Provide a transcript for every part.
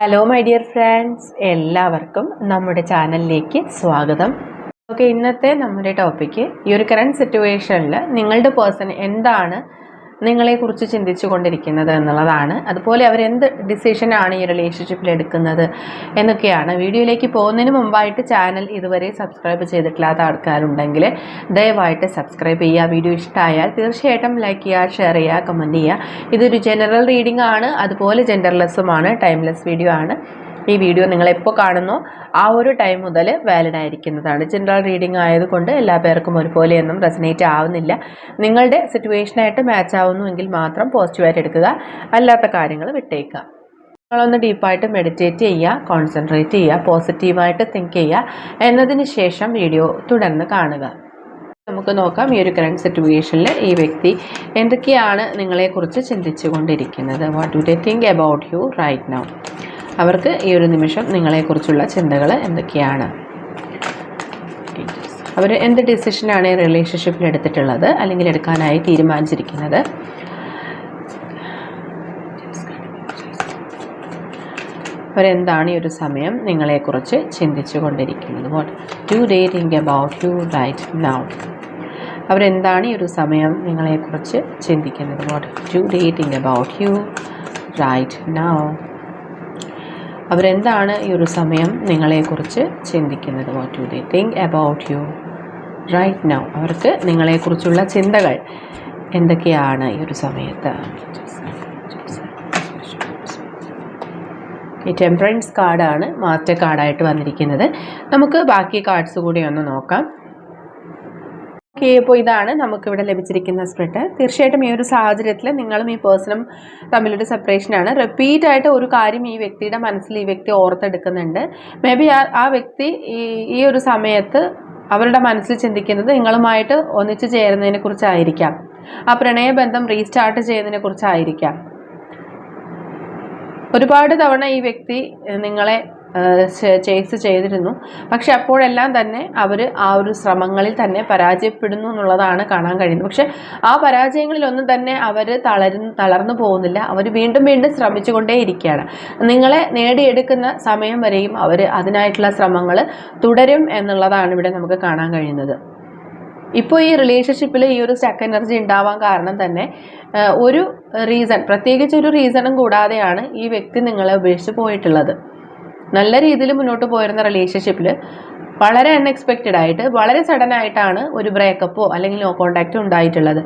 Hello my dear friends എല്ലാവർക്കും നമ്മുടെ ചാനലിലേക്ക് സ്വാഗതം. ഓക്കെ ഇന്നത്തെ നമ്മുടെ ടോപ്പിക്ക് ഈ ഒരു കറണ്ട് സിറ്റുവേഷനിൽ നിങ്ങളുടെ പേഴ്സൺ എന്താണ് നിങ്ങളെക്കുറിച്ച് ചിന്തിച്ചു കൊണ്ടിരിക്കുന്നത് എന്നുള്ളതാണ്. അതുപോലെ അവരെന്ത് ഡിസിഷനാണ് ഈ റിലേഷൻഷിപ്പിൽ എടുക്കുന്നത് എന്നൊക്കെയാണ്. വീഡിയോയിലേക്ക് പോകുന്നതിന് മുമ്പായിട്ട് ചാനൽ ഇതുവരെ സബ്സ്ക്രൈബ് ചെയ്തിട്ടില്ലാത്ത ആൾക്കാരുണ്ടെങ്കിൽ ദയവായിട്ട് സബ്സ്ക്രൈബ് ചെയ്യുക. വീഡിയോ ഇഷ്ടമായാൽ തീർച്ചയായിട്ടും ലൈക്ക് ചെയ്യുക ഷെയർ ചെയ്യുക കമന്റ് ചെയ്യുക. ഇതൊരു ജനറൽ റീഡിംഗ് ആണ്. അതുപോലെ ജെൻഡർലെസ്സുമാണ് ടൈംലെസ് വീഡിയോ ആണ്. ഈ വീഡിയോ നിങ്ങൾ എപ്പോൾ കാണുന്നോ? ആ ഒരു ടൈം മുതൽ വാലിഡ് ആയിരിക്കുന്നതാണ്. ജനറൽ റീഡിംഗ് ആയതുകൊണ്ട് എല്ലാ പേർക്കും ഒരുപോലെയൊന്നും റെസനേറ്റ് ആവുന്നില്ല. നിങ്ങളുടെ സിറ്റുവേഷനായിട്ട് മാച്ച് ആവുന്നുവെങ്കിൽ മാത്രം പോസിറ്റീവായിട്ട് എടുക്കുക. അല്ലാത്ത കാര്യങ്ങൾ വിട്ടേക്കുക. നിങ്ങളൊന്ന് ഡീപ്പായിട്ട് മെഡിറ്റേറ്റ് ചെയ്യുക കോൺസെൻട്രേറ്റ് ചെയ്യുക പോസിറ്റീവായിട്ട് തിങ്ക് ചെയ്യുക. എന്നതിന് ശേഷം വീഡിയോ തുടർന്ന് കാണുക. നമുക്ക് നോക്കാം ഈ ഒരു കറണ്ട് സിറ്റുവേഷനിൽ ഈ വ്യക്തി എന്തൊക്കെയാണ് നിങ്ങളെക്കുറിച്ച് ചിന്തിച്ചു കൊണ്ടിരിക്കുന്നത് what do they think about you right now അവർക്ക് ഈ ഒരു നിമിഷം നിങ്ങളെക്കുറിച്ചുള്ള ചിന്തകൾ എന്തൊക്കെയാണ്? അവർ എന്ത് ഡിസിഷനാണ് റിലേഷൻഷിപ്പിൽ എടുത്തിട്ടുള്ളത് അല്ലെങ്കിൽ എടുക്കാനായി തീരുമാനിച്ചിരിക്കുന്നത്? അവരെന്താണ് ഈ ഒരു സമയം നിങ്ങളെക്കുറിച്ച് ചിന്തിച്ചു കൊണ്ടിരിക്കുന്നത് what do think about you right now അവരെന്താണ് ഈ ഒരു സമയം നിങ്ങളെക്കുറിച്ച് ചിന്തിക്കുന്നത്? What do they think about you right now അവരെന്താണ് ഈ ഒരു സമയം നിങ്ങളെക്കുറിച്ച് ചിന്തിക്കുന്നത്? What you they think about you right now അവർക്ക് നിങ്ങളെക്കുറിച്ചുള്ള ചിന്തകൾ എന്തൊക്കെയാണ് ഈ ഒരു സമയത്ത്? ഈ ടെമ്പറൻസ് കാർഡാണ് മാസ്റ്റർ കാർഡായിട്ട് വന്നിരിക്കുന്നത്. നമുക്ക് ബാക്കി കാർഡ്സ് കൂടി ഒന്ന് നോക്കാം. ഓക്കെ അപ്പോൾ ഇതാണ് നമുക്കിവിടെ ലഭിച്ചിരിക്കുന്ന സ്പ്രിട്ട് തീർച്ചയായിട്ടും ഈ ഒരു സാഹചര്യത്തിൽ നിങ്ങളും ഈ പേഴ്സണും തമ്മിലൊരു സെപ്പറേഷനാണ് റിപ്പീറ്റ് ആയിട്ട് ഒരു കാര്യം ഈ വ്യക്തിയുടെ മനസ്സിൽ ഈ വ്യക്തി ഓർത്തെടുക്കുന്നുണ്ട്. മേ ബി ആ വ്യക്തി ഈ ഈ ഒരു സമയത്ത് അവരുടെ മനസ്സിൽ ചിന്തിക്കുന്നത് നിങ്ങളുമായിട്ട് ഒന്നിച്ചു ചേരുന്നതിനെ കുറിച്ചായിരിക്കാം. ആ പ്രണയബന്ധം റീസ്റ്റാർട്ട് ചെയ്യുന്നതിനെ കുറിച്ചായിരിക്കാം. ഒരുപാട് തവണ ഈ വ്യക്തി നിങ്ങളെ ചേസ് ചെയ്തിരുന്നു. പക്ഷെ അപ്പോഴെല്ലാം തന്നെ അവർ ആ ഒരു ശ്രമങ്ങളിൽ തന്നെ പരാജയപ്പെടുന്നു എന്നുള്ളതാണ് കാണാൻ കഴിയുന്നത്. പക്ഷെ ആ പരാജയങ്ങളിലൊന്നും തന്നെ അവർ തളരുന്നു തളർന്നു പോകുന്നില്ല. അവർ വീണ്ടും വീണ്ടും ശ്രമിച്ചുകൊണ്ടേ ഇരിക്കുകയാണ്. നിങ്ങളെ നേടിയെടുക്കുന്ന സമയം വരെയും അവർ അതിനായിട്ടുള്ള ശ്രമങ്ങൾ തുടരും എന്നുള്ളതാണ് ഇവിടെ നമുക്ക് കാണാൻ കഴിയുന്നത്. ഇപ്പോൾ ഈ റിലേഷൻഷിപ്പിൽ ഈ ഒരു സ്റ്റക്ക് എനർജി ഉണ്ടാവാൻ കാരണം തന്നെ ഒരു റീസൺ പ്രത്യേകിച്ച് ഒരു റീസണും കൂടാതെയാണ് ഈ വ്യക്തി നിങ്ങളെ ഉപേക്ഷിച്ച് പോയിട്ടുള്ളത്. നല്ല രീതിയിൽ മുന്നോട്ട് പോയിരുന്ന റിലേഷൻഷിപ്പിൽ വളരെ അൺഎക്സ്പെക്റ്റഡ് ആയിട്ട് വളരെ സഡൻ ആയിട്ടാണ് ഒരു ബ്രേക്കപ്പോ അല്ലെങ്കിൽ നോ കോണ്ടാക്റ്റോ ഉണ്ടായിട്ടുള്ളത്.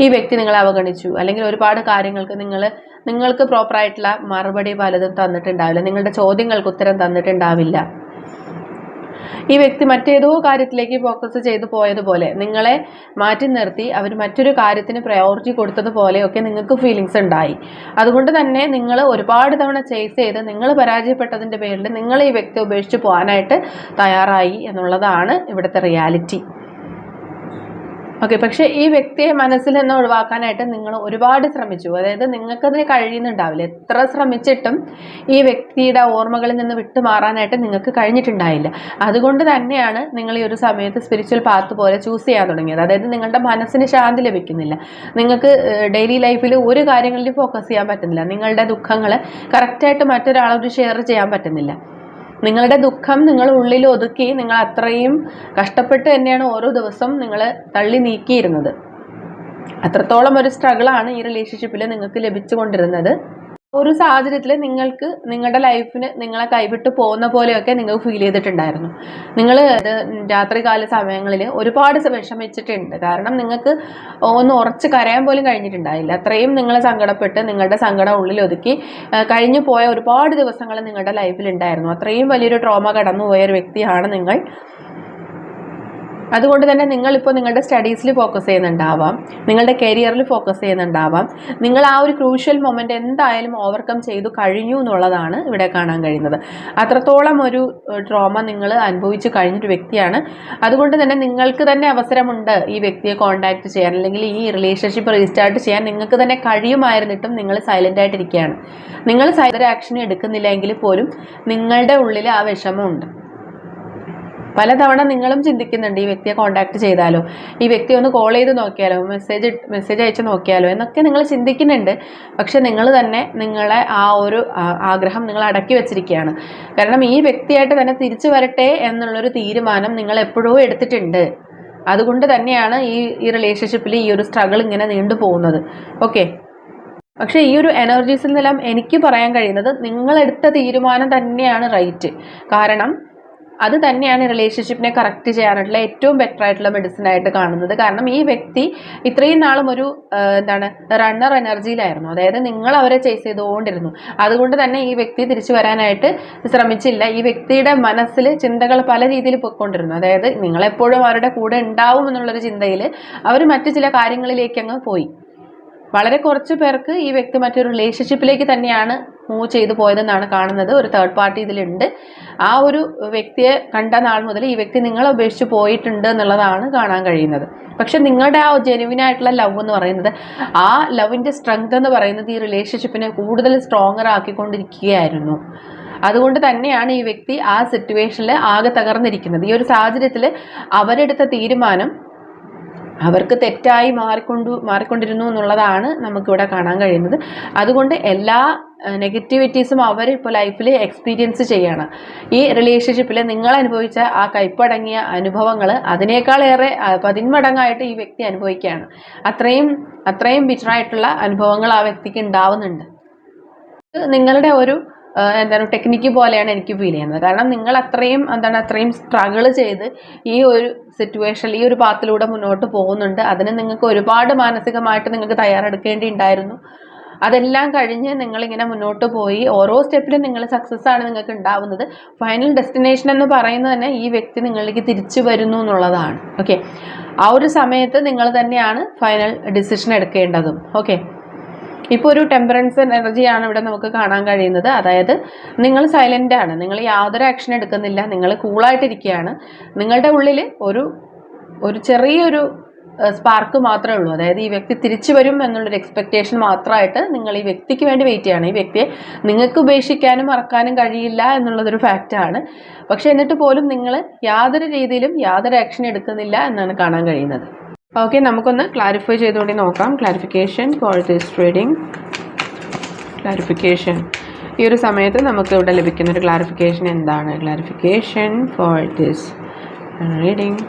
ഈ വ്യക്തി നിങ്ങളെ അവഗണിച്ചു. അല്ലെങ്കിൽ ഒരുപാട് കാര്യങ്ങൾക്ക് നിങ്ങൾ നിങ്ങൾക്ക് പ്രോപ്പറായിട്ടുള്ള മറുപടി പലതും തന്നിട്ടുണ്ടാവില്ല. നിങ്ങളുടെ ചോദ്യങ്ങൾക്ക് ഉത്തരം തന്നിട്ടുണ്ടാവില്ല. ഈ വ്യക്തി മറ്റേതോ കാര്യത്തിലേക്ക് ഫോക്കസ് ചെയ്തു പോയതുപോലെ നിങ്ങളെ മാറ്റി നിർത്തി അവർ മറ്റൊരു കാര്യത്തിന് പ്രയോറിറ്റി കൊടുത്തതുപോലെയൊക്കെ നിങ്ങൾക്ക് ഫീലിങ്സ് ഉണ്ടായി. അതുകൊണ്ട് തന്നെ നിങ്ങൾ ഒരുപാട് തവണ ചേസ് ചെയ്ത് നിങ്ങൾ പരാജയപ്പെട്ടതിന്റെ പേരിൽ നിങ്ങൾ ഈ വ്യക്തി ഉപേക്ഷിച്ച് പോകാനായിട്ട് തയ്യാറായി എന്നുള്ളതാണ് ഇവിടുത്തെ റിയാലിറ്റി ഓക്കെ പക്ഷേ ഈ വ്യക്തിയെ മനസ്സിൽ നിന്ന് ഒഴിവാക്കാനായിട്ട് നിങ്ങൾ ഒരുപാട് ശ്രമിച്ചു. അതായത് നിങ്ങൾക്കതിന് കഴിയുന്നുണ്ടാവില്ല. എത്ര ശ്രമിച്ചിട്ടും ഈ വ്യക്തിയുടെ ഓർമ്മകളിൽ നിന്ന് വിട്ടുമാറാനായിട്ട് നിങ്ങൾക്ക് കഴിഞ്ഞിട്ടുണ്ടായില്ല. അതുകൊണ്ട് തന്നെയാണ് നിങ്ങൾ ഈ ഒരു സമയത്ത് സ്പിരിച്വൽ പാത്ത് പോലെ ചൂസ് ചെയ്യാൻ തുടങ്ങിയത്. അതായത് നിങ്ങളുടെ മനസ്സിന് ശാന്തി ലഭിക്കുന്നില്ല. നിങ്ങൾക്ക് ഡെയിലി ലൈഫിൽ ഒരു കാര്യങ്ങളിലും ഫോക്കസ് ചെയ്യാൻ പറ്റുന്നില്ല. നിങ്ങളുടെ ദുഃഖങ്ങൾ കറക്റ്റായിട്ട് മറ്റൊരാളോട് ഷെയർ ചെയ്യാൻ പറ്റുന്നില്ല. നിങ്ങളുടെ ദുഃഖം നിങ്ങൾ ഉള്ളിൽ ഒതുക്കി നിങ്ങൾ അത്രയും കഷ്ടപ്പെട്ട് തന്നെയാണ് ഓരോ ദിവസം നിങ്ങൾ തള്ളി നീക്കിയിരുന്നത്. അത്രത്തോളം ഒരു സ്ട്രഗിളാണ് ഈ റിലേഷൻഷിപ്പിൽ നിങ്ങൾക്ക് ലഭിച്ചുകൊണ്ടിരുന്നത്. ഒരു സാഹചര്യത്തിൽ നിങ്ങൾക്ക് നിങ്ങളുടെ ലൈഫിന് നിങ്ങളെ കൈവിട്ട് പോകുന്ന പോലെയൊക്കെ നിങ്ങൾക്ക് ഫീൽ ചെയ്തിട്ടുണ്ടായിരുന്നു. നിങ്ങൾ രാത്രികാല സമയങ്ങളിൽ ഒരുപാട് വിഷമിച്ചിട്ടുണ്ട്. കാരണം നിങ്ങൾക്ക് ഒന്ന് ഉറച്ച് കരയാൻ പോലും കഴിഞ്ഞിട്ടുണ്ടായില്ല. അത്രയും നിങ്ങൾ സങ്കടപ്പെട്ട് നിങ്ങളുടെ സങ്കടം ഉള്ളിൽ ഒതുക്കി കഴിഞ്ഞു പോയ ഒരുപാട് ദിവസങ്ങൾ നിങ്ങളുടെ ലൈഫിൽ ഉണ്ടായിരുന്നു. അത്രയും വലിയൊരു ട്രോമ കടന്നുപോയ ഒരു വ്യക്തിയാണ് നിങ്ങൾ. അതുകൊണ്ട് തന്നെ നിങ്ങളിപ്പോൾ നിങ്ങളുടെ സ്റ്റഡീസിൽ ഫോക്കസ് ചെയ്യുന്നുണ്ടാവാം നിങ്ങളുടെ കരിയറിൽ ഫോക്കസ് ചെയ്യുന്നുണ്ടാവാം. നിങ്ങൾ ആ ഒരു ക്രൂഷ്യൽ മൊമെന്റ് എന്തായാലും ഓവർകം ചെയ്തു കഴിഞ്ഞു എന്നുള്ളതാണ് ഇവിടെ കാണാൻ കഴിയുന്നത്. അത്രത്തോളം ഒരു ട്രോമ നിങ്ങൾ അനുഭവിച്ച് കഴിഞ്ഞൊരു വ്യക്തിയാണ്. അതുകൊണ്ട് തന്നെ നിങ്ങൾക്ക് തന്നെ അവസരമുണ്ട് ഈ വ്യക്തിയെ കോൺടാക്ട് ചെയ്യാൻ അല്ലെങ്കിൽ ഈ റിലേഷൻഷിപ്പ് റീസ്റ്റാർട്ട് ചെയ്യാൻ. നിങ്ങൾക്ക് തന്നെ കഴിയുമായിരുന്നിട്ടും നിങ്ങൾ സൈലന്റ് ആയിട്ടിരിക്കുകയാണ്. നിങ്ങൾ സൈലന്റ് ആക്ഷൻ എടുക്കുന്നില്ല എങ്കിൽ പോലും നിങ്ങളുടെ ഉള്ളിൽ ആ വിഷമമുണ്ട്. പലതവണ നിങ്ങളും ചിന്തിക്കുന്നുണ്ട് ഈ വ്യക്തിയെ കോണ്ടാക്ട് ചെയ്താലോ? ഈ വ്യക്തി ഒന്ന് കോൾ ചെയ്ത് നോക്കിയാലോ? മെസ്സേജ് മെസ്സേജ് അയച്ച് നോക്കിയാലോ? എന്നൊക്കെ നിങ്ങൾ ചിന്തിക്കുന്നുണ്ട്. പക്ഷെ നിങ്ങൾ തന്നെ നിങ്ങളെ ആ ഒരു ആഗ്രഹം നിങ്ങൾ അടക്കി വെച്ചിരിക്കുകയാണ്. കാരണം ഈ വ്യക്തിയായിട്ട് തന്നെ തിരിച്ചു വരട്ടെ എന്നുള്ളൊരു തീരുമാനം നിങ്ങൾ എപ്പോഴും എടുത്തിട്ടുണ്ട്. അതുകൊണ്ട് തന്നെയാണ് ഈ ഈ റിലേഷൻഷിപ്പിൽ ഈ ഒരു സ്ട്രഗിൾ ഇങ്ങനെ നീണ്ടു പോകുന്നത്. ഓക്കെ പക്ഷേ ഈ ഒരു എനർജീസിൽ നിന്നെല്ലാം എനിക്ക് പറയാൻ കഴിയുന്നത് നിങ്ങളെടുത്ത തീരുമാനം തന്നെയാണ് റൈറ്റ് കാരണം അത് തന്നെയാണ് റിലേഷൻഷിപ്പിനെ കറക്റ്റ് ചെയ്യാനായിട്ടുള്ള ഏറ്റവും ബെറ്റർ ആയിട്ടുള്ള മെഡിസിൻ ആയിട്ട് കാണുന്നത്. കാരണം ഈ വ്യക്തി ഇത്രയും നാളും ഒരു എന്താണ് റണ്ണർ എനർജിയിലായിരുന്നു അതായത് നിങ്ങൾ അവരെ ചേസ് ചെയ്തുകൊണ്ടിരുന്നു. അതുകൊണ്ട് തന്നെ ഈ വ്യക്തി തിരിച്ചു വരാനായിട്ട് ശ്രമിച്ചില്ല. ഈ വ്യക്തിയുടെ മനസ്സിൽ ചിന്തകൾ പല രീതിയിൽ പൊയ്ക്കൊണ്ടിരുന്നു. അതായത് നിങ്ങളെപ്പോഴും അവരുടെ കൂടെ ഉണ്ടാവും എന്നുള്ളൊരു ചിന്തയിൽ അവർ മറ്റു ചില കാര്യങ്ങളിലേക്ക് അങ്ങ് പോയി. വളരെ കുറച്ച് പേർക്ക് ഈ വ്യക്തി മറ്റൊരു റിലേഷൻഷിപ്പിലേക്ക് തന്നെയാണ് മൂവ് ചെയ്തു പോയതെന്നാണ് കാണുന്നത്. ഒരു തേർഡ് പാർട്ടി ഇതിലുണ്ട്. ആ ഒരു വ്യക്തിയെ കണ്ട നാൾ മുതൽ ഈ വ്യക്തി നിങ്ങളെ ഉപേക്ഷിച്ച് പോയിട്ടുണ്ട് എന്നുള്ളതാണ് കാണാൻ കഴിയുന്നത്. പക്ഷെ നിങ്ങളുടെ ആ ജെനുവിൻ ആയിട്ടുള്ള ലവ് എന്ന് പറയുന്നത് ആ ലവിന്റെ സ്ട്രെങ്ത് എന്ന് പറയുന്നത് ഈ റിലേഷൻഷിപ്പിനെ കൂടുതൽ സ്ട്രോങ്ങർ ആക്കിക്കൊണ്ടിരിക്കുകയായിരുന്നു. അതുകൊണ്ട് തന്നെയാണ് ഈ വ്യക്തി ആ സിറ്റുവേഷനിൽ ആകെ തകർന്നിരിക്കുന്നത്. ഈ ഒരു സാഹചര്യത്തിൽ അവരെടുത്ത തീരുമാനം അവർക്ക് തെറ്റായി മാറിക്കൊണ്ടു മാറിക്കൊണ്ടിരുന്നു എന്നുള്ളതാണ് നമുക്കിവിടെ കാണാൻ കഴിയുന്നത്. അതുകൊണ്ട് എല്ലാ നെഗറ്റിവിറ്റീസും അവർ ഇപ്പോൾ ലൈഫിൽ എക്സ്പീരിയൻസ് ചെയ്യണം. ഈ റിലേഷൻഷിപ്പിൽ നിങ്ങൾ അനുഭവിച്ച ആ കൈപ്പടങ്ങിയ അനുഭവങ്ങൾ അതിനേക്കാളേറെ പതിന്മടങ്ങായിട്ട് ഈ വ്യക്തി അനുഭവിക്കുകയാണ്. അത്രയും അത്രയും ബിറ്ററായിട്ടുള്ള അനുഭവങ്ങൾ ആ വ്യക്തിക്ക് ഉണ്ടാവുന്നുണ്ട്. നിങ്ങളുടെ ഒരു എന്താണ് ടെക്നിക്ക് പോലെയാണ് എനിക്ക് ഫീൽ ചെയ്യുന്നത്. കാരണം നിങ്ങൾ അത്രയും എന്താണ് അത്രയും സ്ട്രഗിൾ ചെയ്ത് ഈ ഒരു സിറ്റുവേഷനിൽ ഈ ഒരു പാത്തിലൂടെ മുന്നോട്ട് പോകുന്നുണ്ട്. അതിന് നിങ്ങൾക്ക് ഒരുപാട് മാനസികമായിട്ട് നിങ്ങൾക്ക് തയ്യാറെടുക്കേണ്ടി ഉണ്ടായിരുന്നു അതെല്ലാം കഴിഞ്ഞ് നിങ്ങളിങ്ങനെ മുന്നോട്ട് പോയി. ഓരോ സ്റ്റെപ്പിലും നിങ്ങൾ സക്സസ് ആണ് നിങ്ങൾക്ക് ഉണ്ടാവുന്നത്. ഫൈനൽ ഡെസ്റ്റിനേഷൻ എന്ന് പറയുന്നത് തന്നെ ഈ വ്യക്തി നിങ്ങളിലേക്ക് തിരിച്ചു വരുന്നു എന്നുള്ളതാണ്. ഓക്കെ ആ ഒരു സമയത്ത് നിങ്ങൾ തന്നെയാണ് ഫൈനൽ ഡിസിഷൻ എടുക്കേണ്ടതും. ഓക്കെ ഇപ്പോൾ ഒരു ടെമ്പറൻസ് എനർജിയാണ് ഇവിടെ നമുക്ക് കാണാൻ കഴിയുന്നത്. അതായത് നിങ്ങൾ സൈലന്റ് ആണ്. നിങ്ങൾ യാതൊരു ആക്ഷൻ എടുക്കുന്നില്ല. നിങ്ങൾ കൂളായിട്ടിരിക്കുകയാണ് നിങ്ങളുടെ ഉള്ളിൽ ഒരു ഒരു ചെറിയൊരു സ്പാർക്ക് മാത്രമേ ഉള്ളൂ. അതായത് ഈ വ്യക്തി തിരിച്ചു വരും എന്നുള്ളൊരു എക്സ്പെക്റ്റേഷൻ മാത്രമായിട്ട് നിങ്ങൾ ഈ വ്യക്തിക്ക് വേണ്ടി വെയിറ്റ് ചെയ്യാണ്. ഈ വ്യക്തിയെ നിങ്ങൾക്ക് ഉപേക്ഷിക്കാനും മറക്കാനും കഴിയില്ല എന്നുള്ളതൊരു ഫാക്റ്റാണ് പക്ഷേ എന്നിട്ട് പോലും നിങ്ങൾ യാതൊരു രീതിയിലും യാതൊരു ആക്ഷൻ എടുക്കുന്നില്ല എന്നാണ് കാണാൻ കഴിയുന്നത്. ഓക്കെ നമുക്കൊന്ന് ക്ലാരിഫൈ ചെയ്തുകൊണ്ട് നോക്കാം. Clarification for this trading clarification ഈ ഒരു സമയത്ത് നമുക്ക് ഇവിടെ ലഭിക്കുന്ന ഒരു ക്ലാരിഫിക്കേഷൻ എന്താണ്? Clarification for this reading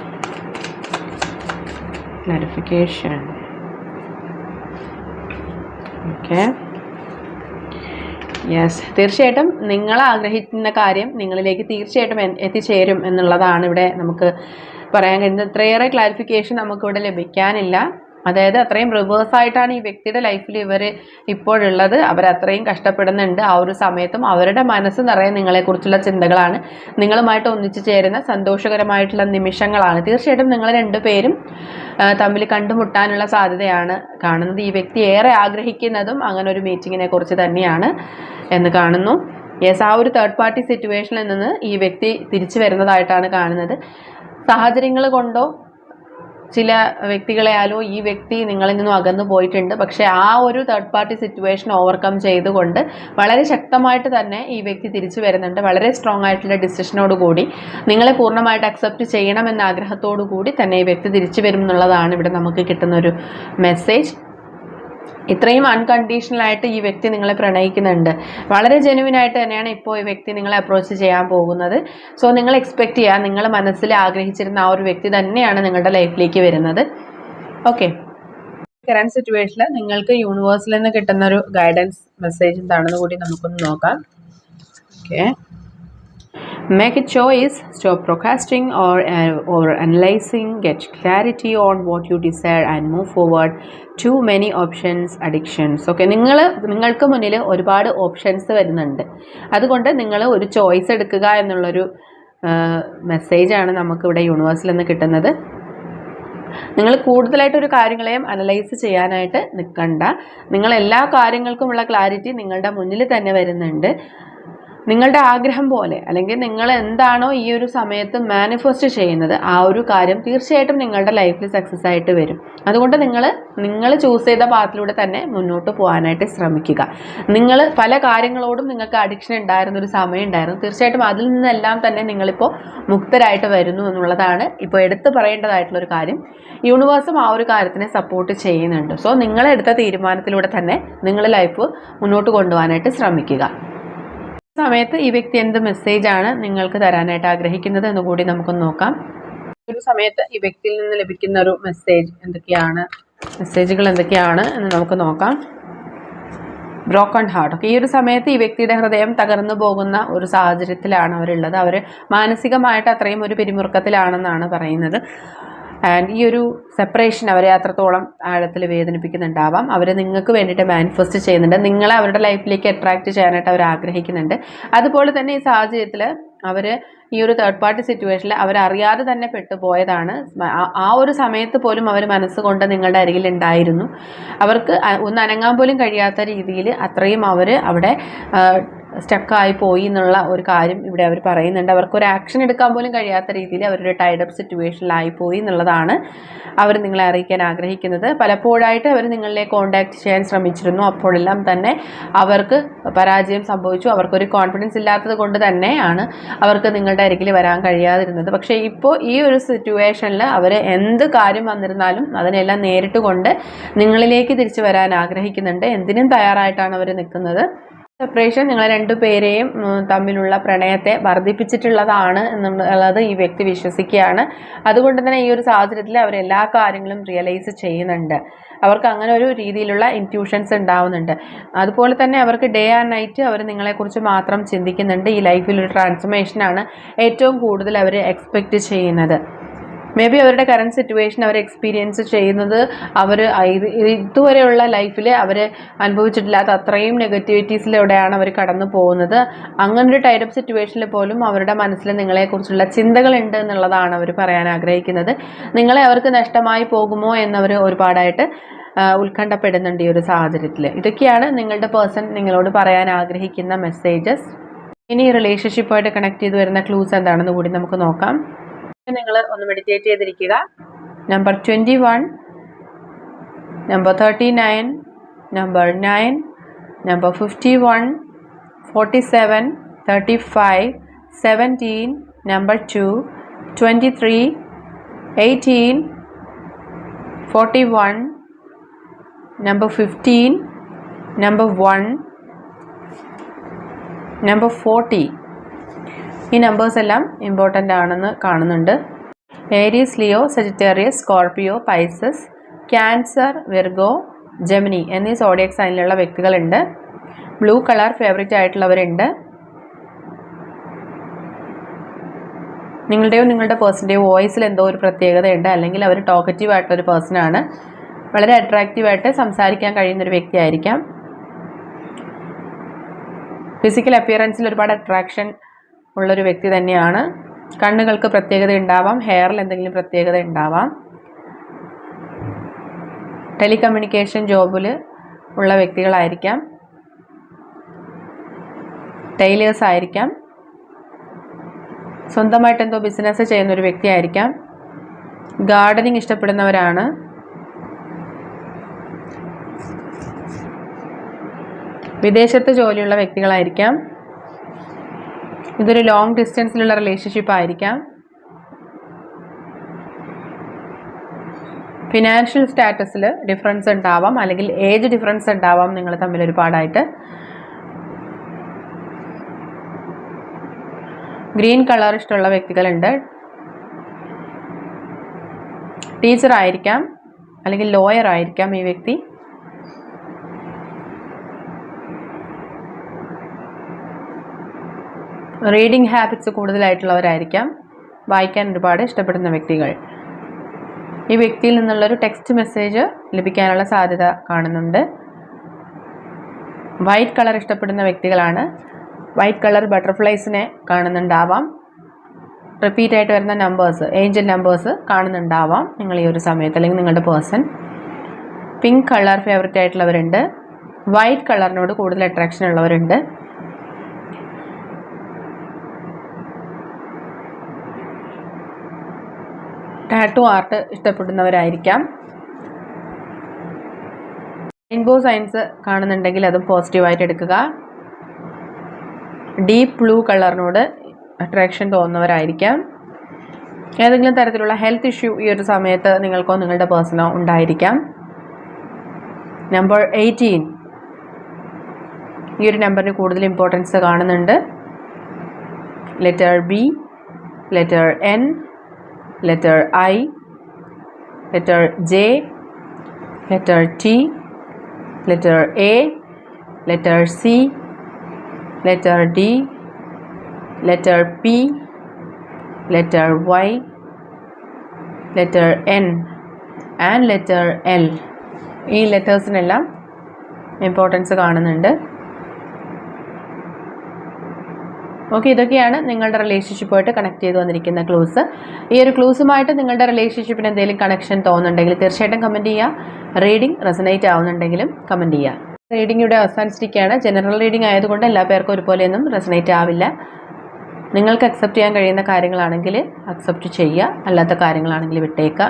clarification okay yes തീർച്ചയായിട്ടും നിങ്ങൾ ആഗ്രഹിക്കുന്ന കാര്യം നിങ്ങളിലേക്ക് തീർച്ചയായിട്ടും എത്തിച്ചേരും എന്നുള്ളതാണ് ഇവിടെ നമുക്ക് പറയാൻ കഴിയുന്നത് ഇത്രയേറെ ക്ലാരിഫിക്കേഷൻ നമുക്കിവിടെ ലഭിക്കാനില്ല. അതായത് അത്രയും റിവേഴ്സായിട്ടാണ് ഈ വ്യക്തിയുടെ ലൈഫിൽ ഇവർ ഇപ്പോഴുള്ളത്. അവരത്രയും കഷ്ടപ്പെടുന്നുണ്ട്. ആ ഒരു സമയത്തും അവരുടെ മനസ്സ് നിറയെ നിങ്ങളെക്കുറിച്ചുള്ള ചിന്തകളാണ്. നിങ്ങളുമായിട്ട് ഒന്നിച്ചു ചേരുന്ന സന്തോഷകരമായിട്ടുള്ള നിമിഷങ്ങളാണ്. തീർച്ചയായിട്ടും നിങ്ങൾ രണ്ടുപേരും പേരും തമ്മിൽ കണ്ടുമുട്ടാനുള്ള സാധ്യതയാണ് കാണുന്നത്. ഈ വ്യക്തി ഏറെ ആഗ്രഹിക്കുന്നതും അങ്ങനെ ഒരു മീറ്റിങ്ങിനെ കുറിച്ച് തന്നെയാണ് എന്ന് കാണുന്നു. യെസ് ആ ഒരു തേർഡ് പാർട്ടി സിറ്റുവേഷനിൽ നിന്ന് ഈ വ്യക്തി തിരിച്ചു വരുന്നതായിട്ടാണ് കാണുന്നത്. സാഹചര്യങ്ങൾ കൊണ്ടോ ചില വ്യക്തികളെയാലോ ഈ വ്യക്തി നിങ്ങളിൽ നിന്നും അകന്നു പോയിട്ടുണ്ട്. പക്ഷേ ആ ഒരു തേർഡ് പാർട്ടി സിറ്റുവേഷൻ ഓവർകം ചെയ്തുകൊണ്ട് വളരെ ശക്തമായിട്ട് തന്നെ ഈ വ്യക്തി തിരിച്ചു വരുന്നുണ്ട്. വളരെ സ്ട്രോങ് ആയിട്ടുള്ള ഡിസിഷനോട് കൂടി നിങ്ങളെ പൂർണമായിട്ട് അക്സെപ്റ്റ് ചെയ്യണമെന്ന ആഗ്രഹത്തോടു കൂടി തന്നെ ഈ വ്യക്തി തിരിച്ചു വരും എന്നുള്ളതാണ് ഇവിടെ നമുക്ക് കിട്ടുന്ന ഒരു മെസ്സേജ് ഇത്രയും അൺകണ്ടീഷണൽ ആയിട്ട് ഈ വ്യക്തി നിങ്ങളെ പ്രണയിക്കുന്നുണ്ട്. വളരെ ജെനുവിൻ ആയിട്ട് തന്നെയാണ് ഇപ്പോൾ ഈ വ്യക്തി നിങ്ങളെ അപ്രോച്ച് ചെയ്യാൻ പോകുന്നത്. സോ നിങ്ങൾ എക്സ്പെക്ട് ചെയ്യുക നിങ്ങൾ മനസ്സിൽ ആഗ്രഹിച്ചിരുന്ന ആ ഒരു വ്യക്തി തന്നെയാണ് നിങ്ങളുടെ ലൈഫിലേക്ക് വരുന്നത്. ഓക്കെ കറണ്ട് സിറ്റുവേഷനിൽ നിങ്ങൾക്ക് യൂണിവേഴ്സിൽ നിന്ന് കിട്ടുന്ന ഒരു ഗൈഡൻസ് മെസ്സേജ് എന്താണെന്ന് കൂടി നമുക്കൊന്ന് നോക്കാം. Okay Make a choice, stop procrastinating or uh, or analyzing, get clarity on what you desire and move forward. Too many options, addictions. Okay നിങ്ങൾ നിങ്ങൾക്ക് മുന്നിൽ ഒരുപാട് ഓപ്ഷൻസ് വരുന്നുണ്ട് അതുകൊണ്ട് നിങ്ങൾ ഒരു ചോയ്സ് എടുക്കുക എന്നുള്ളൊരു മെസ്സേജാണ് നമുക്കിവിടെ യൂണിവേഴ്സിൽ നിന്ന് കിട്ടുന്നത് നിങ്ങൾ കൂടുതലായിട്ട് ഒരു കാര്യങ്ങളെയും അനലൈസ് ചെയ്യാനായിട്ട് നിൽക്കണ്ട നിങ്ങൾ എല്ലാ കാര്യങ്ങൾക്കുമുള്ള ക്ലാരിറ്റി നിങ്ങളുടെ മുന്നിൽ തന്നെ വരുന്നുണ്ട് നിങ്ങളുടെ ആഗ്രഹം പോലെ അല്ലെങ്കിൽ നിങ്ങൾ എന്താണോ ഈ ഒരു സമയത്ത് മാനിഫെസ്റ്റ് ചെയ്യുന്നത് ആ ഒരു കാര്യം തീർച്ചയായിട്ടും നിങ്ങളുടെ ലൈഫിൽ സക്സസ് ആയിട്ട് വരും. അതുകൊണ്ട് നിങ്ങൾ നിങ്ങൾ ചൂസ് ചെയ്ത പാത്തിലൂടെ തന്നെ മുന്നോട്ട് പോകാനായിട്ട് ശ്രമിക്കുക. നിങ്ങൾ പല കാര്യങ്ങളോടും നിങ്ങൾക്ക് അഡിക്ഷൻ ഉണ്ടായിരുന്ന ഒരു സമയം ഉണ്ടായിരുന്നു. തീർച്ചയായിട്ടും അതിൽ നിന്നെല്ലാം തന്നെ നിങ്ങളിപ്പോൾ മുക്തരായിട്ട് വരുന്നു എന്നുള്ളതാണ് ഇപ്പോൾ എടുത്തു പറയേണ്ടതായിട്ടുള്ള ഒരു കാര്യം. യൂണിവേഴ്സും ആ ഒരു കാര്യത്തിനെ സപ്പോർട്ട് ചെയ്യുന്നുണ്ട്. സോ നിങ്ങളെടുത്ത തീരുമാനത്തിലൂടെ തന്നെ നിങ്ങളുടെ ലൈഫ് മുന്നോട്ട് കൊണ്ടുപോകാനായിട്ട് ശ്രമിക്കുക. സമയത്ത് ഈ വ്യക്തി എന്ത് മെസ്സേജാണ് നിങ്ങൾക്ക് തരാനായിട്ട് ആഗ്രഹിക്കുന്നത് എന്ന് കൂടി നമുക്ക് നോക്കാം. ഒരു സമയത്ത് ഈ വ്യക്തിയിൽ നിന്ന് ലഭിക്കുന്ന ഒരു മെസ്സേജ് എന്തൊക്കെയാണ്? മെസ്സേജുകൾ എന്തൊക്കെയാണ് എന്ന് നമുക്ക് നോക്കാം. ബ്രോക്കൺ ഹാർട്ട് ഓക്കെ ഈ ഒരു സമയത്ത് ഈ വ്യക്തിയുടെ ഹൃദയം തകർന്നു പോകുന്ന ഒരു സാഹചര്യത്തിലാണ് അവരുള്ളത്. അവർ മാനസികമായിട്ട് അത്രയും ഒരു പിരിമുറുക്കത്തിലാണെന്നാണ് പറയുന്നത്. ആൻഡ് ഈ ഒരു സെപ്പറേഷൻ അവരെ അത്രത്തോളം ആഴത്തിൽ വേദനിപ്പിക്കുന്നുണ്ടാവാം. അവർ നിങ്ങൾക്ക് വേണ്ടിയിട്ട് മാനിഫെസ്റ്റ് ചെയ്യുന്നുണ്ട്. നിങ്ങളെ അവരുടെ ലൈഫിലേക്ക് അട്രാക്റ്റ് ചെയ്യാനായിട്ട് അവർ ആഗ്രഹിക്കുന്നുണ്ട്. അതുപോലെ തന്നെ ഈ സാഹചര്യത്തിൽ അവർ ഈ ഒരു തേർഡ് പാർട്ടി സിറ്റുവേഷനിൽ അവരറിയാതെ തന്നെ പെട്ടുപോയതാണ്. ആ- ഒരു സമയത്ത് പോലും അവർ മനസ്സുകൊണ്ട് നിങ്ങളുടെ അരികിൽ ഉണ്ടായിരുന്നു. അവർക്ക് ഒന്ന് അനങ്ങാൻ പോലും കഴിയാത്ത രീതിയിൽ അത്രയും അവർ അവിടെ സ്റ്റക്കായി പോയി എന്നുള്ള ഒരു കാര്യം ഇവിടെ അവർ പറയുന്നുണ്ട്. അവർക്ക് ഒരു ആക്ഷൻ എടുക്കാൻ പോലും കഴിയാത്ത രീതിയിൽ അവരുടെ ടൈഡ് അപ്പ് സിറ്റുവേഷനിലായി പോയി എന്നുള്ളതാണ് അവർ നിങ്ങളെ അറിയിക്കാൻ ആഗ്രഹിക്കുന്നത്. പലപ്പോഴായിട്ട് അവർ നിങ്ങളെ കോൺടാക്ട് ചെയ്യാൻ ശ്രമിച്ചിരുന്നു. അപ്പോഴെല്ലാം തന്നെ അവർക്ക് പരാജയം സംഭവിച്ചു. അവർക്കൊരു കോൺഫിഡൻസ് ഇല്ലാത്തത് കൊണ്ട് തന്നെയാണ് അവർക്ക് നിങ്ങളുടെ അരികിൽ വരാൻ കഴിയാതിരുന്നത്. പക്ഷേ ഇപ്പോൾ ഈ ഒരു സിറ്റുവേഷനിൽ അവർ എന്ത് കാര്യം വന്നിരുന്നാലും അതിനെല്ലാം നേരിട്ട് കൊണ്ട് നിങ്ങളിലേക്ക് തിരിച്ചു വരാൻ ആഗ്രഹിക്കുന്നുണ്ട്. എന്തിനും തയ്യാറായിട്ടാണ് അവർ നിൽക്കുന്നത്. സെപ്പറേഷൻ നിങ്ങൾ രണ്ടുപേരെയും തമ്മിലുള്ള പ്രണയത്തെ വർദ്ധിപ്പിച്ചിട്ടുള്ളതാണ് എന്നുള്ളത് ഈ വ്യക്തി വിശ്വസിക്കുകയാണ്. അതുകൊണ്ട് തന്നെ ഈ ഒരു സാഹചര്യത്തിൽ അവർ എല്ലാ കാര്യങ്ങളും റിയലൈസ് ചെയ്യുന്നുണ്ട്. അവർക്ക് അങ്ങനെ ഒരു രീതിയിലുള്ള ഇന്റ്യൂഷൻസ് ഉണ്ടാവുന്നുണ്ട്. അതുപോലെ തന്നെ അവർക്ക് ഡേ ആൻഡ് നൈറ്റ് അവർ നിങ്ങളെക്കുറിച്ച് മാത്രം ചിന്തിക്കുന്നുണ്ട്. ഈ ലൈഫിൽ ഒരു ട്രാൻസ്ഫർമേഷനാണ് ഏറ്റവും കൂടുതൽ അവർ എക്സ്പെക്റ്റ് ചെയ്യുന്നത്. മേ ബി അവരുടെ കറണ്ട് സിറ്റുവേഷൻ അവർ എക്സ്പീരിയൻസ് ചെയ്യുന്നത് അവർ ഇതുവരെയുള്ള ലൈഫിൽ അവർ അനുഭവിച്ചിട്ടില്ലാത്ത അത്രയും നെഗറ്റിവിറ്റീസിലൂടെയാണ് അവർ കടന്നു പോകുന്നത്. അങ്ങനൊരു ടൈപ്പ് സിറ്റുവേഷനിൽ പോലും അവരുടെ മനസ്സിൽ നിങ്ങളെക്കുറിച്ചുള്ള ചിന്തകളുണ്ട് എന്നുള്ളതാണ് അവർ പറയാൻ ആഗ്രഹിക്കുന്നത്. നിങ്ങളെ അവർക്ക് നഷ്ടമായി പോകുമോ എന്നവർ ഒരുപാടായിട്ട് ഉത്കണ്ഠപ്പെടുന്നുണ്ട് ഈ ഒരു സാഹചര്യത്തിൽ ഇതൊക്കെയാണ് നിങ്ങളുടെ പേഴ്സൺ നിങ്ങളോട് പറയാൻ ആഗ്രഹിക്കുന്ന മെസ്സേജസ് ഇനി റിലേഷൻഷിപ്പായിട്ട് കണക്ട് ചെയ്ത് വരുന്ന ക്ലൂസ് എന്താണെന്ന് കൂടി നമുക്ക് നോക്കാം. നിങ്ങൾ ഒന്ന് മെഡിറ്റേറ്റ് ചെയ്തിരിക്കുക. Number twenty one number thirty nine number nine number fifty one forty seven thirty five seventeen number two twenty three eighteen forty one number fifteen number one number forty ഈ numbers എല്ലാം important ആണെന്ന് കാണുന്നുണ്ട്. Aries Leo Sagittarius Scorpio Pisces Cancer Virgo Gemini എന്നീ zodiac സൈനിലുള്ള വ്യക്തികളുണ്ട്. Blue colour favourite ആയിട്ടുള്ളവരുണ്ട്. നിങ്ങളുടെയോ നിങ്ങളുടെ പേഴ്സന്റെയോ വോയിസിൽ എന്തോ ഒരു പ്രത്യേകതയുണ്ട്. അല്ലെങ്കിൽ അവർ ടോക്കറ്റീവ് ആയിട്ടൊരു പേഴ്സണാണ് വളരെ അട്രാക്റ്റീവായിട്ട് സംസാരിക്കാൻ കഴിയുന്ന ഒരു വ്യക്തിയായിരിക്കാം. ഫിസിക്കൽ അപ്പിയറൻസിൽ ഒരുപാട് അട്രാക്ഷൻ ഉള്ളൊരു വ്യക്തി തന്നെയാണ്. കണ്ണുകൾക്ക് പ്രത്യേകത ഉണ്ടാവാം ഹെയറിൽ എന്തെങ്കിലും പ്രത്യേകത ഉണ്ടാവാം. ടെലികമ്മ്യൂണിക്കേഷൻ ജോബിൽ ഉള്ള വ്യക്തികളായിരിക്കാം. ടൈലേഴ്സ് ആയിരിക്കാം. സ്വന്തമായിട്ട് എന്തോ ബിസിനസ് ചെയ്യുന്ന ഒരു വ്യക്തിയായിരിക്കാം ഗാർഡനിങ് ഇഷ്ടപ്പെടുന്നവരാണ്. വിദേശത്ത് ജോലിയുള്ള വ്യക്തികളായിരിക്കാം. ഇതൊരു ലോങ് ഡിസ്റ്റൻസിലുള്ള റിലേഷൻഷിപ്പ് ആയിരിക്കാം. ഫിനാൻഷ്യൽ സ്റ്റാറ്റസിൽ ഡിഫറൻസ് ഉണ്ടാവാം. അല്ലെങ്കിൽ ഏജ് ഡിഫറൻസ് ഉണ്ടാവാം. നിങ്ങൾ തമ്മിൽ ഒരുപാടായിട്ട്. ഗ്രീൻ കളർ ഇഷ്ടമുള്ള വ്യക്തികളുണ്ട്. ടീച്ചർ ആയിരിക്കാം. അല്ലെങ്കിൽ ലോയർ ആയിരിക്കാം ഈ വ്യക്തി. റീഡിംഗ് ഹാബിറ്റ്സ് കൂടുതലായിട്ടുള്ളവരായിരിക്കാം. വായിക്കാൻ ഒരുപാട് ഇഷ്ടപ്പെടുന്ന വ്യക്തികൾ. ഈ വ്യക്തിയിൽ നിന്നുള്ളൊരു ടെക്സ്റ്റ് മെസ്സേജ് ലഭിക്കാനുള്ള സാധ്യത കാണുന്നുണ്ട്. വൈറ്റ് കളർ ഇഷ്ടപ്പെടുന്ന വ്യക്തികളാണ്. വൈറ്റ് കളർ ബട്ടർഫ്ലൈസിനെ കാണുന്നുണ്ടാവാം. റിപ്പീറ്റ് ആയിട്ട് വരുന്ന നമ്പേഴ്സ് ഏഞ്ചൽ നമ്പേഴ്സ് കാണുന്നുണ്ടാവാം. നിങ്ങൾ ഈ ഒരു സമയത്ത് അല്ലെങ്കിൽ നിങ്ങളുടെ പേഴ്സൺ പിങ്ക് കളർ ഫേവററ്റ് ആയിട്ടുള്ളവരുണ്ട്. വൈറ്റ് കളറിനോട് കൂടുതൽ അട്രാക്ഷൻ ഉള്ളവരുണ്ട്. ടാറ്റു ആർട്ട് ഇഷ്ടപ്പെടുന്നവരായിരിക്കാം. റെയിൻബോ സയൻസ് കാണുന്നുണ്ടെങ്കിൽ അതും പോസിറ്റീവായിട്ട് എടുക്കുക. ഡീപ്പ് ബ്ലൂ കളറിനോട് അട്രാക്ഷൻ തോന്നുന്നവരായിരിക്കാം. ഏതെങ്കിലും തരത്തിലുള്ള ഹെൽത്ത് ഇഷ്യൂ ഈ ഒരു സമയത്ത് നിങ്ങൾക്കോ നിങ്ങളുടെ പേഴ്സണോ ഉണ്ടായിരിക്കാം. നമ്പർ എയ്റ്റീൻ ഈ ഒരു നമ്പറിന് കൂടുതൽ ഇമ്പോർട്ടൻസ് കാണുന്നുണ്ട്. Letter B letter N letter I letter J letter T letter A letter C letter D letter P letter Y letter N and letter L. ഈ ലെറ്റേഴ്സിനെല്ലാം ഇമ്പോർട്ടൻസ് കാണുന്നുണ്ട്. ഓക്കെ ഇതൊക്കെയാണ് നിങ്ങളുടെ റിലേഷൻഷിപ്പുമായിട്ട് കണക്ട് ചെയ്ത് വന്നിരിക്കുന്ന ക്ലൂസ് ഈ ഒരു ക്ലൂസുമായിട്ട് നിങ്ങളുടെ റിലേഷൻഷിപ്പിന് എന്തെങ്കിലും കണക്ഷൻ തോന്നുന്നുണ്ടെങ്കിൽ തീർച്ചയായിട്ടും കമന്റ് ചെയ്യുക റീഡിംഗ് റെസനേറ്റ് ആവുന്നുണ്ടെങ്കിലും കമന്റ് ചെയ്യുക റീഡിംഗ് ഇവിടെ അവസാനിച്ചിരിക്കുകയാണ്. ജനറൽ റീഡിംഗ് ആയതുകൊണ്ട് എല്ലാ പേർക്കും ഒരുപോലെയൊന്നും റെസനേറ്റ് ആവില്ല. നിങ്ങൾക്ക് അക്സെപ്റ്റ് ചെയ്യാൻ കഴിയുന്ന കാര്യങ്ങളാണെങ്കിൽ അക്സെപ്റ്റ് ചെയ്യുക. അല്ലാത്ത കാര്യങ്ങളാണെങ്കിൽ വിട്ടേക്കുക.